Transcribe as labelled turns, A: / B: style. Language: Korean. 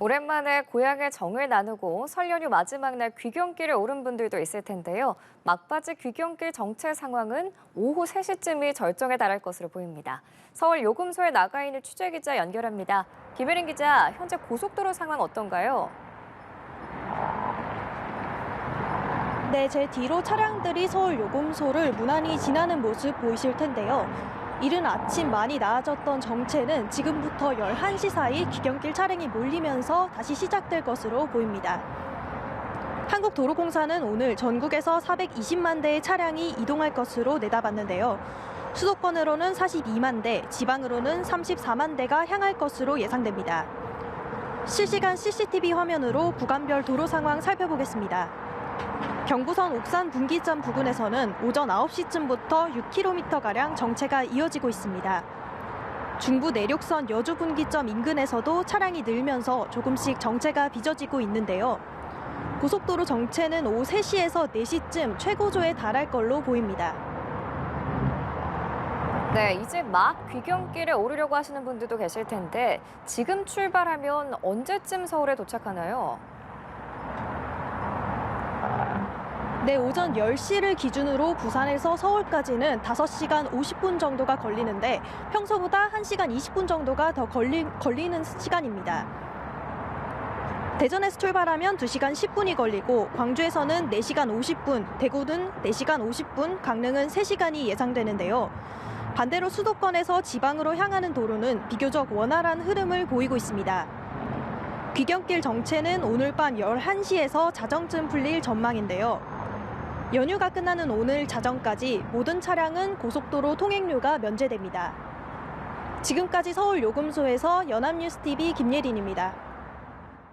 A: 오랜만에 고향의 정을 나누고 설 연휴 마지막 날 귀경길에 오른 분들도 있을 텐데요. 막바지 귀경길 정체 상황은 오후 3시쯤이 절정에 달할 것으로 보입니다. 서울 요금소에 나가 있는 취재 기자 연결합니다. 김혜린 기자, 현재 고속도로 상황 어떤가요?
B: 네, 제 뒤로 차량들이 서울 요금소를 무난히 지나는 모습 보이실 텐데요. 이른 아침 많이 나아졌던 정체는 지금부터 11시 사이 귀경길 차량이 몰리면서 다시 시작될 것으로 보입니다. 한국도로공사는 오늘 전국에서 420만 대의 차량이 이동할 것으로 내다봤는데요. 수도권으로는 42만 대, 지방으로는 34만 대가 향할 것으로 예상됩니다. 실시간 CCTV 화면으로 구간별 도로 상황 살펴보겠습니다. 경부선 옥산 분기점 부근에서는 오전 9시쯤부터 6km가량 정체가 이어지고 있습니다. 중부 내륙선 여주 분기점 인근에서도 차량이 늘면서 조금씩 정체가 빚어지고 있는데요. 고속도로 정체는 오후 3시에서 4시쯤 최고조에 달할 걸로 보입니다.
A: 네, 이제 막 귀경길에 오르려고 하시는 분들도 계실 텐데 지금 출발하면 언제쯤 서울에 도착하나요?
B: 네, 오전 10시를 기준으로 부산에서 서울까지는 5시간 50분 정도가 걸리는데 평소보다 1시간 20분 정도가 더 걸리, 걸리는 시간입니다. 대전에서 출발하면 2시간 10분이 걸리고 광주에서는 4시간 50분, 대구는 4시간 50분, 강릉은 3시간이 예상되는데요. 반대로 수도권에서 지방으로 향하는 도로는 비교적 원활한 흐름을 보이고 있습니다. 귀경길 정체는 오늘 밤 11시에서 자정쯤 풀릴 전망인데요. 연휴가 끝나는 오늘 자정까지 모든 차량은 고속도로 통행료가 면제됩니다. 지금까지 서울 요금소에서 연합뉴스TV 김예린입니다.